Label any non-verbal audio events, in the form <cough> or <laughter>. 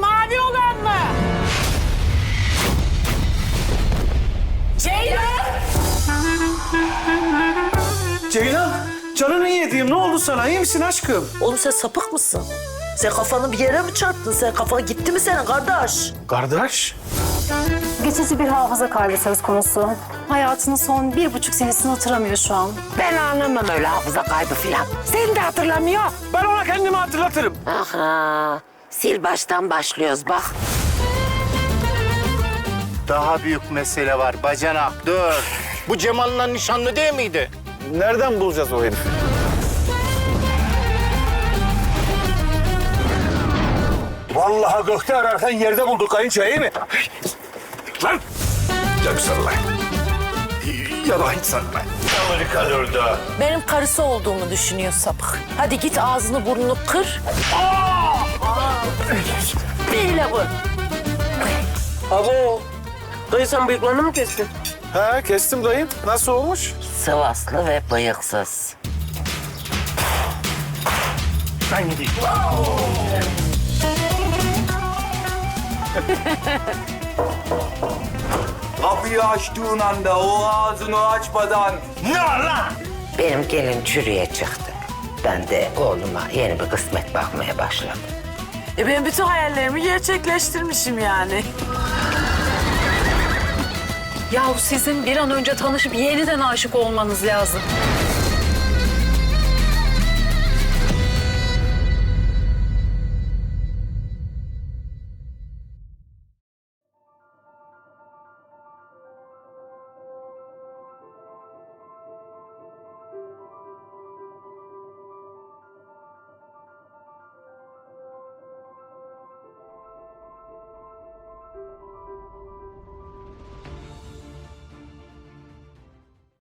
Mavi olan mı? Ceylan! Ceylan, canını yediğim ne oldu sana? İyi misin aşkım? Oğlum sen sapık mısın? Sen kafanı bir yere mi çarptın? Sen kafan gitti mi senin kardeş? Kardeş. Geçici bir hafıza kaybı söz konusu. Hayatının son bir buçuk senesini hatırlamıyor şu an. Ben anlamam öyle hafıza kaybı filan. Sen de hatırlamıyor. Ben ona kendimi hatırlatırım. Aha, sil baştan başlıyoruz bak. Daha büyük mesele var bacanak dur. Bu Cemal'la nişanlı değil miydi? Nereden bulacağız o herifi? Vallahi gökte ararken yerde bulduk kayınço iyi mi? Lan! Gel sarılay. Yalan sarılay. Amerika orada. Benim karısı olduğumu düşünüyor sapık. Hadi git ağzını burnunu kır. Böyle vur. Abo, dayı sen bıyıklarını mı kestin? He kestim dayım. Nasıl olmuş? Sıvaslı ve bıyıksız. Ben gideyim. <laughs> Kapıyı açtığın anda o ağzını açmadan ne var lan? Benim gelin çürüye çıktı. Ben de oğluma yeni bir kısmet bakmaya başladım. E ben bütün hayallerimi gerçekleştirmişim yani. Yahu sizin bir an önce tanışıp yeniden aşık olmanız lazım.